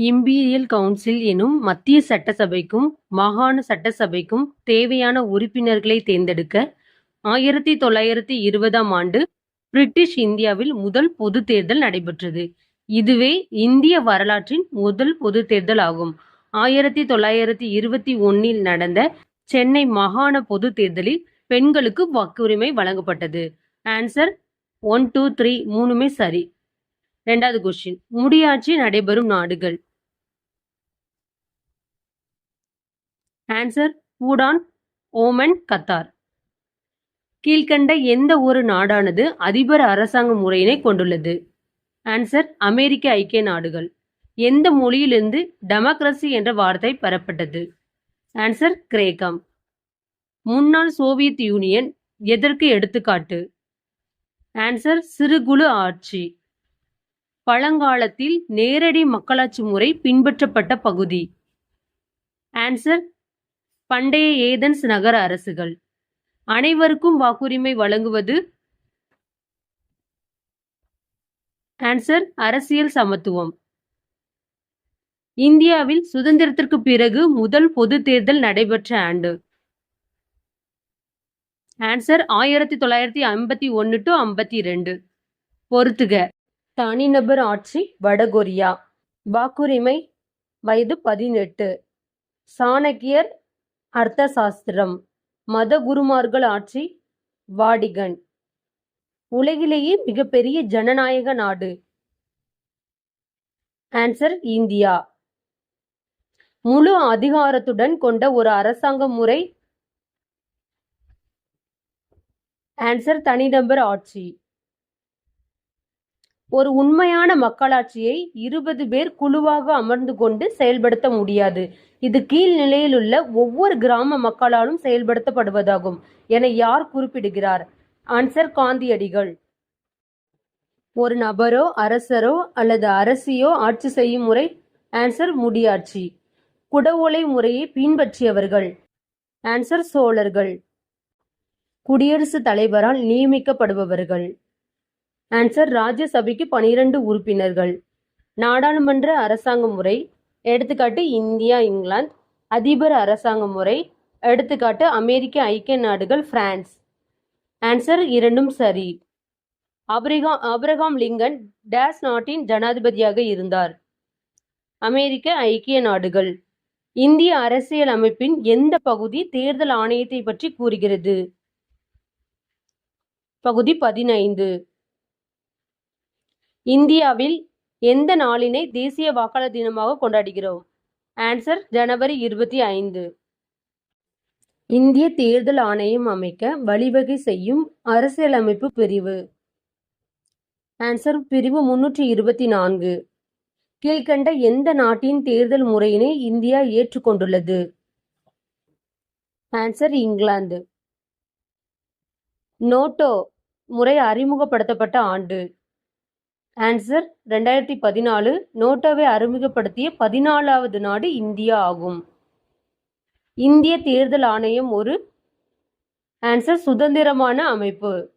Imperial council எனும் மத்திய சட்டசபைக்கும் மாகாண சட்டசபைக்கும் தேவையான உறுப்பினர்களை தேர்ந்தெடுக்க ஆயிரத்தி தொள்ளாயிரத்தி இருபதாம் ஆண்டு பிரிட்டிஷ் இந்தியாவில் முதல் பொது தேர்தல் நடைபெற்றது. இதுவே இந்திய வரலாற்றின் முதல் பொதுத் தேர்தல் ஆகும். ஆயிரத்தி தொள்ளாயிரத்தி இருபத்தி ஒன்னில் நடந்த சென்னை மாகாண பொது தேர்தலில் பெண்களுக்கு வாக்குரிமை வழங்கப்பட்டது. ஆன்சர் ஒன் டூ த்ரீ மூணுமே சரி. ரெண்டாவது கொஸ்டின் முடியாட்சி நடைபெறும் நாடுகள். Answer Bhutan Oman Qatar. கீழ்க்கண்ட எந்த ஒரு நாடானது அதிபர் அரசாங்க முறையினை கொண்டுள்ளது? ஆன்சர் அமெரிக்க ஐக்கிய நாடுகள். எந்த மொழியிலிருந்து டெமோக்ரசி என்ற வார்த்தை பெறப்பட்டது? ஆன்சர் கிரேக்கம். முன்னாள் சோவியத் யூனியன் எதற்கு எடுத்துக்காட்டு? ஆன்சர் சிறுகுழு ஆட்சி. பழங்காலத்தில் நேரடி மக்களாட்சி முறை பின்பற்றப்பட்ட பகுதி. ஆன்சர் பண்டைய ஏதென்ஸ் நகர அரசுகள். அனைவருக்கும் வாக்குரிமை வழங்குவது? ஆன்சர் அரசியல் சமத்துவம். இந்தியாவில் சுதந்திரத்திற்குப் பிறகு முதல் பொதுத் தேர்தல் நடைபெற்ற ஆண்டு? ஆன்சர் ஆயிரத்தி தொள்ளாயிரத்தி ஐம்பத்தி ஒன்னு டு ஐம்பத்தி ரெண்டு பொறுத்துக. தனிநபர் ஆட்சி வடகொரியா. வாக்குரிமை வயது பதினெட்டு. சாணக்கியர் அர்த்தசாஸ்திரம். மதகுருமார்கள் ஆட்சி வாடிகன். உலகிலேயே மிகப்பெரிய ஜனநாயக நாடு? Answer India. முழு அதிகாரத்துடன் கொண்ட ஒரு அரசாங்க முறை? ஆன்சர் தனிநபர் ஆட்சி. ஒரு உண்மையான மக்களாட்சியை இருபது பேர் குழுவாக அமர்ந்து கொண்டு செயல்படுத்த முடியாது. இது கீழ்நிலையிலுள்ள ஒவ்வொரு கிராம மக்களாலும் செயல்படுத்தப்படுவதாகும் என யார் குறிப்பிடுகிறார்? ஆன்சர் காந்தியடிகள். ஒரு நபரோ அரசரோ அல்லது அரசியோ ஆட்சி செய்யும் முறை? ஆன்சர் முடியாட்சி. குடவோலை முறையை பின்பற்றியவர்கள்? ஆன்சர் சோழர்கள். குடியரசுத் தலைவரால் நியமிக்கப்படுபவர்கள்? ஆன்சர் ராஜ்யசபைக்கு பன்னிரண்டு உறுப்பினர்கள். நாடாளுமன்ற அரசாங்க முறை? எடுத்துக்காட்டு இந்தியா இங்கிலாந்து. அதிபர் அரசாங்க முறை? எடுத்துக்காட்டு அமெரிக்க ஐக்கிய நாடுகள் பிரான்ஸ். ஆன்சர் இரண்டும் சரி. ஆபிரகாம் லிங்கன் டேஸ் நாட்டின் ஜனாதிபதியாக இருந்தார்? அமெரிக்க ஐக்கிய நாடுகள். இந்திய அரசியல் அமைப்பின் எந்த பகுதி தேர்தல் ஆணையத்தைப் பற்றி கூறுகிறது? பகுதி பதினைந்து. இந்தியாவில் எந்த நாளினை தேசிய வாக்காளர் தினமாக கொண்டாடுகிறோம்? ஆன்சர் ஜனவரி இருபத்தி ஐந்து. இந்திய தேர்தல் ஆணையம் அமைக்க வழிவகை செய்யும் அரசியலமைப்பு பிரிவு? ஆன்சர் பிரிவு முன்னூற்றி இருபத்தி நான்கு. கீழ்க்கண்ட எந்த நாட்டின் தேர்தல் முறையினை இந்தியா ஏற்றுக்கொண்டுள்ளது ஆன்சர் இங்கிலாந்து. நோட்டோ முறை அறிமுகப்படுத்தப்பட்ட ஆண்டு? ஆன்சர் ரெண்டாயிரத்தி பதினாலு. நோட்டோவை அறிமுகப்படுத்திய பதினாலாவது நாடு இந்தியா ஆகும். இந்திய தேர்தல் ஆணையம் ஒரு? ஆன்சர் சுதந்திரமான அமைப்பு.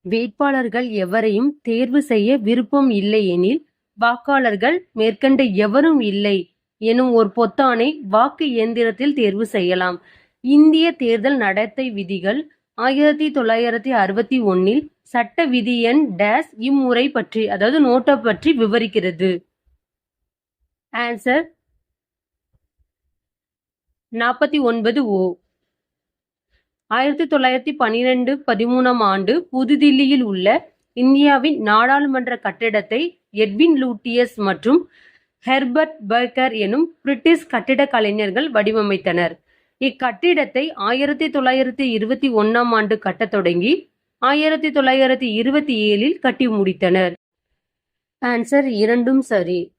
வேட்பாளர்கள் எவரையும் தேர்வு செய்ய விருப்பம் இல்லை எனில் வாக்காளர்கள் மேற்கண்ட எவரும் இல்லை எனும் ஒரு பொத்தானை வாக்கு இயந்திரத்தில் தேர்வு செய்யலாம். இந்திய தேர்தல் நடத்தை விதிகள் ஆயிரத்தி தொள்ளாயிரத்தி அறுபத்தி ஒன்னில் சட்ட விதி எண் டேஸ் இம்முறை பற்றி அதாவது நோட்டோ பற்றி விவரிக்கிறது? ஆன்சர் நாற்பத்தி ஒன்பது ஓ. ஆயிரத்தி தொள்ளாயிரத்தி பனிரெண்டு பதிமூணாம் ஆண்டு புதுதில்லியில் உள்ள இந்தியாவின் நாடாளுமன்ற கட்டிடத்தை எட்வின் லூட்டியஸ் மற்றும் ஹெர்பர்ட் பர்கர் எனும் பிரிட்டிஷ் கட்டிட கலைஞர்கள் வடிவமைத்தனர். இக்கட்டிடத்தை ஆயிரத்தி தொள்ளாயிரத்தி இருபத்தி ஒன்னாம் ஆண்டு கட்டத் தொடங்கி ஆயிரத்தி தொள்ளாயிரத்தி இருபத்தி ஏழில் கட்டி முடித்தனர். ஆன்சர் இரண்டும் சரி.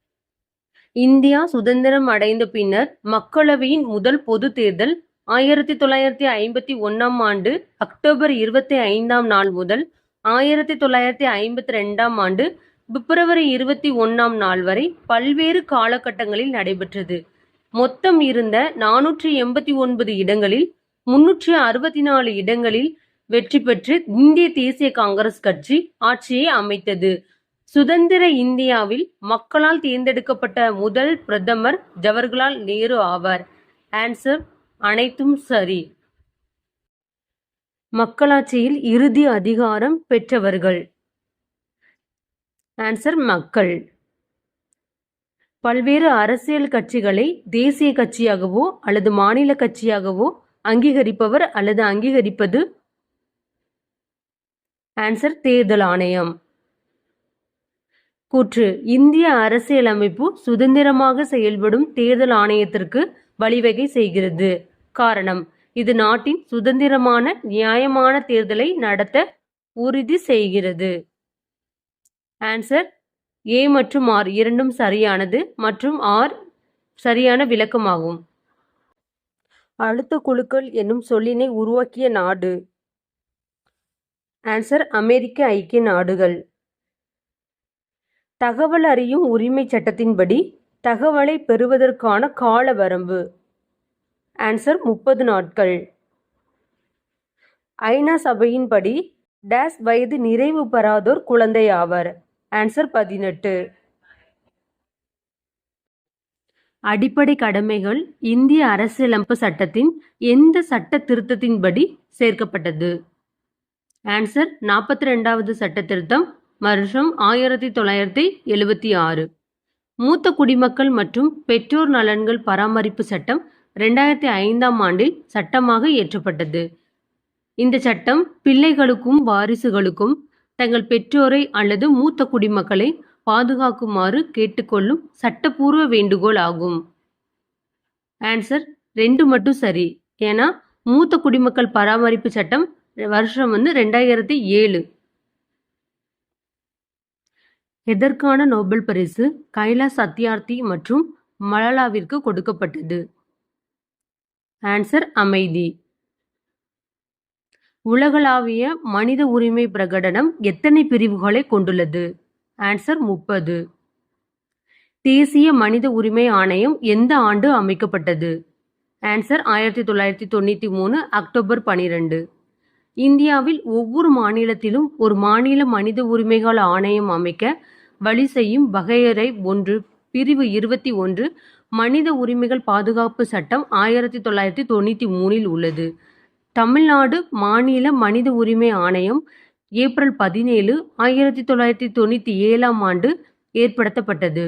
இந்தியா சுதந்திரம் அடைந்த பின்னர் மக்களவையின் முதல் பொதுத் தேர்தல் ஆயிரத்தி தொள்ளாயிரத்தி ஐம்பத்தி ஒன்னாம் ஆண்டு அக்டோபர் இருபத்தி ஐந்தாம் நாள் முதல் ஆயிரத்தி தொள்ளாயிரத்தி ஐம்பத்தி ரெண்டாம் ஆண்டு பிப்ரவரி இருபத்தி ஒன்னாம் நாள் வரை பல்வேறு காலகட்டங்களில் நடைபெற்றது. மொத்தம் இருந்த நானூற்றி எண்பத்தி ஒன்பது இடங்களில் முன்னூற்றி அறுபத்தி நாலு இடங்களில் வெற்றி பெற்று இந்திய தேசிய காங்கிரஸ் கட்சி ஆட்சியை அமைத்தது. சுதந்திர இந்தியாவில் மக்களால் தேர்ந்தெடுக்கப்பட்ட முதல் பிரதமர் ஜவஹர்லால் நேரு ஆவார். ஆன்சர் அனைத்தும் சரி. மக்களாட்சியில் இறுதி அதிகாரம் பெற்றவர்கள். ஆன்சர் மக்கள். பல்வேறு அரசியல் கட்சிகளை தேசிய கட்சியாகவோ அல்லது மாநில கட்சியாகவோ அங்கீகரிப்பவர் அல்லது அங்கீகரிப்பது ஆன்சர் தேர்தல் ஆணையம். கூற்று இந்திய அரசியலமைப்பு சுதந்திரமாக செயல்படும் தேர்தல் ஆணையத்திற்கு வழிவகை செய்கிறது. காரணம் இது நாட்டின் சுதந்திரமான நியாயமான தேர்தலை நடத்த உறுதி செய்கிறது. ஆன்சர் ஏ மற்றும் ஆர் இரண்டும் சரியானது மற்றும் ஆர் சரியான விளக்கமாகும். அழுத்த குழுக்கள் என்னும் சொல்லினை உருவாக்கிய நாடு. ஆன்சர் அமெரிக்க ஐக்கிய நாடுகள். தகவல் அறியும் உரிமை சட்டத்தின்படி தகவலை பெறுவதற்கான கால வரம்பு ஆன்சர் முப்பது நாட்கள். ஐநா சபையின்படி டேஸ் வயது நிறைவு பெறாதோர் குழந்தை ஆவர். ஆன்சர் பதினெட்டு. அடிப்படை கடமைகள் இந்திய அரசியலமைப்பு சட்டத்தின் எந்த சட்ட திருத்தத்தின்படி சேர்க்கப்பட்டது? ஆன்சர் நாற்பத்தி ரெண்டாவது சட்ட திருத்தம் வருஷம் ஆயிரத்தி தொள்ளாயிரத்தி எழுபத்தி ஆறு மூத்த குடிமக்கள் மற்றும் பெற்றோர் நலன்கள் பராமரிப்பு சட்டம் ரெண்டாயிரத்தி ஐந்தாம் ஆண்டில் சட்டமாக இயற்றப்பட்டது. இந்த சட்டம் பிள்ளைகளுக்கும் வாரிசுகளுக்கும் தங்கள் பெற்றோரை அல்லது மூத்த குடிமக்களை பாதுகாக்குமாறு கேட்டுக்கொள்ளும் சட்டப்பூர்வ வேண்டுகோள் ஆகும். ஆன்சர் ரெண்டு மட்டும் சரி. ஏன்னா மூத்த குடிமக்கள் பராமரிப்பு சட்டம் வருஷம் வந்து ரெண்டாயிரத்தி ஏழு. எதற்கான நோபல் பரிசு? கைலாஷ் சத்யார்த்தி மற்றும் மலாலாவிற்கு கொடுக்கப்பட்டது. ஆன்சர் அமைதி. உலகளாவிய மனித உரிமை பிரகடனம் எத்தனை பிரிவுகளை கொண்டுள்ளது? ஆன்சர் முப்பது. தேசிய மனித உரிமை ஆணையம் எந்த ஆண்டு அமைக்கப்பட்டது? ஆன்சர் ஆயிரத்தி தொள்ளாயிரத்தி தொண்ணூற்றி மூணு அக்டோபர் பனிரெண்டு. இந்தியாவில் ஒவ்வொரு மாநிலத்திலும் ஒரு மாநில மனித உரிமைகள் ஆணையம் அமைக்க வழி செய்யும் வகையறை ஒன்று பிரிவு இருபத்தி ஒன்று மனித உரிமைகள் பாதுகாப்பு சட்டம் ஆயிரத்தி தொள்ளாயிரத்தி தொண்ணூற்றி மூணில் உள்ளது. தமிழ்நாடு மாநில மனித உரிமை ஆணையம் ஏப்ரல் பதினேழு ஆயிரத்தி தொள்ளாயிரத்தி தொண்ணூற்றி ஏழாம் ஆண்டு ஏற்படுத்தப்பட்டது.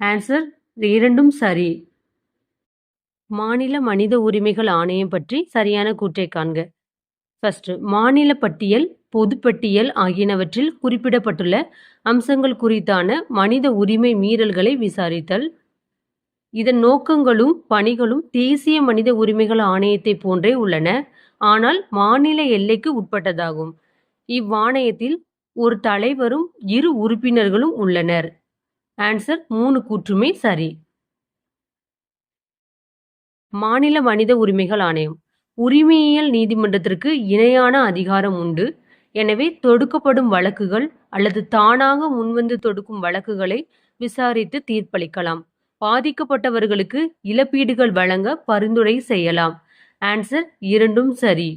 ஆன்சர் இரண்டும் சரி. மாநில மனித உரிமைகள் ஆணையம் பற்றி சரியான கூற்றை காண்க. ஃபர்ஸ்ட் மாநில பட்டியல் பொதுப்பட்டியல் ஆகியனவற்றில் குறிப்பிடப்பட்டுள்ள அம்சங்கள் குறித்தான மனித உரிமை மீறல்களை விசாரித்தல். இதன் நோக்கங்களும் பணிகளும் தேசிய மனித உரிமைகள் ஆணையத்தை போன்றே உள்ளன. ஆனால் மாநில எல்லைக்கு உட்பட்டதாகும். இவ்வாணையத்தில் ஒரு தலைவரும் இரு உறுப்பினர்களும் உள்ளனர். ஆன்சர் மூணு கூற்றுமே சரி. மாநில மனித உரிமைகள் ஆணையம். உரிமையியல் நீதிமன்றத்திற்கு இணையான அதிகாரம் உண்டு. எனவே தொடுக்கப்படும் வழக்குகள் அல்லது தானாக முன்வந்து தொடுக்கும் வழக்குகளை விசாரித்து தீர்ப்பளிக்கலாம். பாதிக்கப்பட்டவர்களுக்கு இழப்பீடுகள் வழங்க பரிந்துரை செய்யலாம். ஆன்சர் இரண்டும் சரி.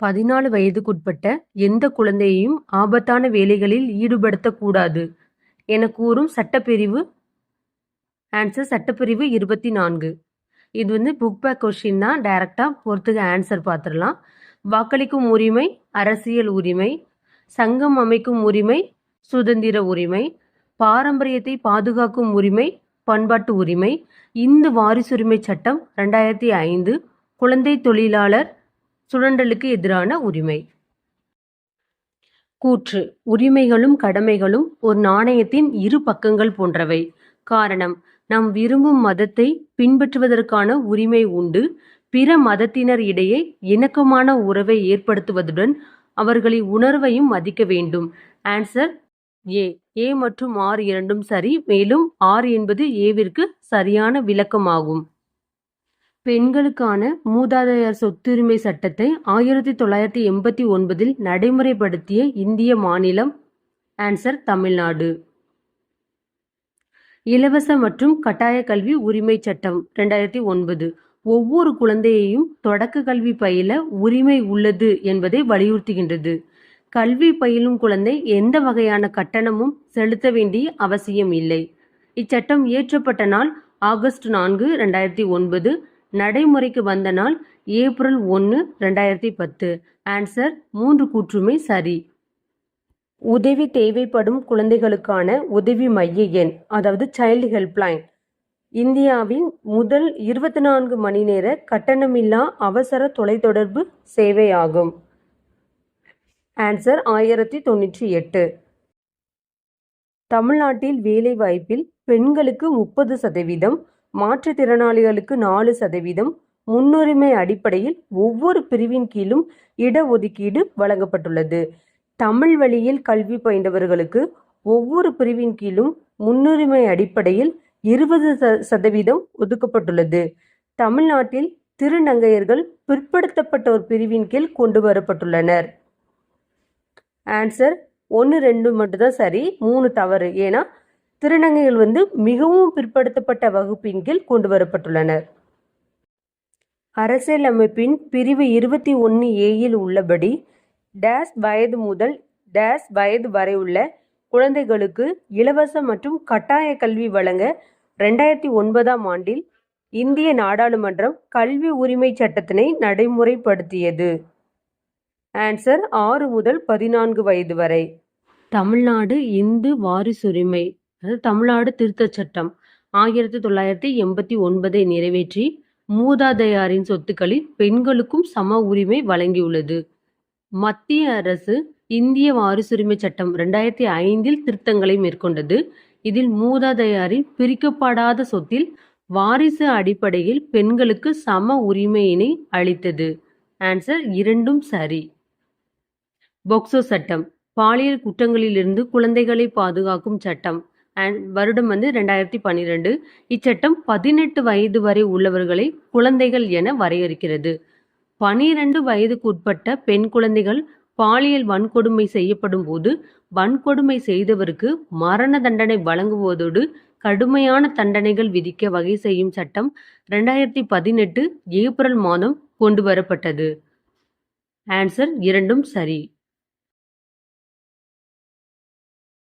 பதினாலு வயதுக்குட்பட்ட எந்த குழந்தையையும் ஆபத்தான வேலைகளில் ஈடுபடுத்தக்கூடாது என கூறும் சட்டப்பிரிவு ஆன்சர் சட்டப்பிரிவு இருபத்தி நான்கு இது வந்து புக் பேக் கொஷின் தான். டைரக்டாக பொறுத்துக்கு ஆன்சர் பார்த்துடலாம். வாக்களிக்கும் உரிமை அரசியல் உரிமை சங்கம் அமைக்கும் உரிமை சுதந்திர உரிமை பாரம்பரியத்தை பாதுகாக்கும் உரிமை பண்பாட்டு உரிமை இந்து வாரிசுரிமை சட்டம் ரெண்டாயிரத்தி ஐந்து குழந்தை தொழிலாளர் சுழண்டலுக்கு எதிரான உரிமை. கூற்று உரிமைகளும் கடமைகளும் ஒரு நாணயத்தின் இரு பக்கங்கள் போன்றவை. காரணம் நாம் விரும்பும் மதத்தை பின்பற்றுவதற்கான உரிமை உண்டு. பிற மதத்தினர் இடையே இணக்கமான உறவை ஏற்படுத்துவதுடன் அவர்களின் உணர்வையும் மதிக்க வேண்டும். ஆன்சர் ஏ ஏ மற்றும் ஆர் இரண்டும் சரி மேலும் ஆர் என்பது ஏவிற்கு சரியான விளக்கமாகும். பெண்களுக்கான மூதாதையர் சொத்துரிமை சட்டத்தை ஆயிரத்தி தொள்ளாயிரத்தி எண்பத்தி ஒன்பதில் நடைமுறைப்படுத்திய இந்திய மாநிலம் ஆன்சர் தமிழ்நாடு. இலவச மற்றும் கட்டாய கல்வி உரிமை சட்டம் ரெண்டாயிரத்தி ஒன்பது. ஒவ்வொரு குழந்தையையும் தொடக்க கல்வி பயில உரிமை உள்ளது என்பதை வலியுறுத்துகின்றது. கல்வி பயிலும் குழந்தை எந்த வகையான கட்டணமும் செலுத்த வேண்டிய அவசியம் இல்லை. இச்சட்டம் இயற்றப்பட்ட நாள் ஆகஸ்ட் நான்கு ரெண்டாயிரத்தி ஒன்பது. நடைமுறைக்கு வந்த நாள் ஏப்ரல் ஒன்று ரெண்டாயிரத்தி பத்து. ஆன்சர் மூன்று கூற்றுமை சரி. உதவி தேவைப்படும் குழந்தைகளுக்கான உதவி மைய எண் அதாவது சைல்டு ஹெல்ப்லைன் இந்தியாவின் முதல் இருபத்தி நான்கு மணி நேர கட்டணமில்லா அவசர தொலைத்தொடர்பு சேவையாகும். ஆன்சர் ஆயிரத்தி தொண்ணூற்றி எட்டு. தமிழ்நாட்டில் வேலைவாய்ப்பில் பெண்களுக்கு முப்பது சதவீதம் மாற்றுத்திறனாளிகளுக்கு நாலு சதவீதம் முன்னுரிமை அடிப்படையில் ஒவ்வொரு பிரிவின் கீழும் இடஒதுக்கீடு வழங்கப்பட்டுள்ளது. தமிழ் வழியில் கல்வி பயின்றவர்களுக்கு ஒவ்வொரு பிரிவின் கீழும் முன்னுரிமை அடிப்படையில் இருபது சதவீதம் ஒதுக்கப்பட்டுள்ளது. தமிழ்நாட்டில் திருநங்கையர்கள் பிற்படுத்தப்பட்ட ஒரு பிரிவின் கீழ் கொண்டு வரப்பட்டுள்ளனர். ஆன்சர் ஒன்று ரெண்டு மட்டும்தான் சரி மூணு தவறு. ஏன்னா திருநங்கைகள் வந்து மிகவும் பிற்படுத்தப்பட்ட வகுப்பின் கீழ் கொண்டு வரப்பட்டுள்ளனர். அரசியலமைப்பின் பிரிவு இருபத்தி ஒன்று ஏயில் உள்ளபடி டேஸ் வயது முதல் டேஸ் வயது வரை உள்ள குழந்தைகளுக்கு இலவச மற்றும் கட்டாய கல்வி வழங்க ரெண்டாயிரத்தி ஒன்பதாம் ஆண்டில் இந்திய நாடாளுமன்றம் கல்வி உரிமை சட்டத்தினை நடைமுறைப்படுத்தியது. ஆன்சர் ஆறு முதல் பதினான்கு வயது வரை. தமிழ்நாடு இந்து வாரிசுரிமை அதாவது தமிழ்நாடு திருத்தச் சட்டம் ஆயிரத்தி தொள்ளாயிரத்தி எண்பத்தி ஒன்பதை நிறைவேற்றி மூதாதையாரின் சொத்துக்களில் பெண்களுக்கும் சம உரிமை வழங்கியுள்ளது. மத்திய அரசு இந்திய வாரிசுரிமை சட்டம் ரெண்டாயிரத்தி ஐந்தில் திருத்தங்களை மேற்கொண்டது. இதில் மூதாதையாரின் பிரிக்கப்படாத சொத்தில் வாரிசு அடிப்படையில் பெண்களுக்கு சம உரிமையினை அளித்தது. ஆன்சர் இரண்டும் சரி. போக்சோ சட்டம். பாலியல் குற்றங்களிலிருந்து குழந்தைகளை பாதுகாக்கும் சட்டம். அண்ட் வருடம் வந்து ரெண்டாயிரத்தி பன்னிரெண்டு. இச்சட்டம் பதினெட்டு வயது வரை உள்ளவர்களை குழந்தைகள் என வரையறுக்கிறது. பனிரெண்டு வயதுக்குட்பட்ட பெண் குழந்தைகள் பாலியல் வன்கொடுமை செய்யப்படும் போது வன்கொடுமை செய்தவருக்கு மரண தண்டனை வழங்குவதோடு கடுமையான தண்டனைகள் விதிக்க வகை செய்யும் சட்டம் ரெண்டாயிரத்தி பதினெட்டு ஏப்ரல் மாதம் கொண்டு வரப்பட்டது ஆன்சர் இரண்டும் சரி.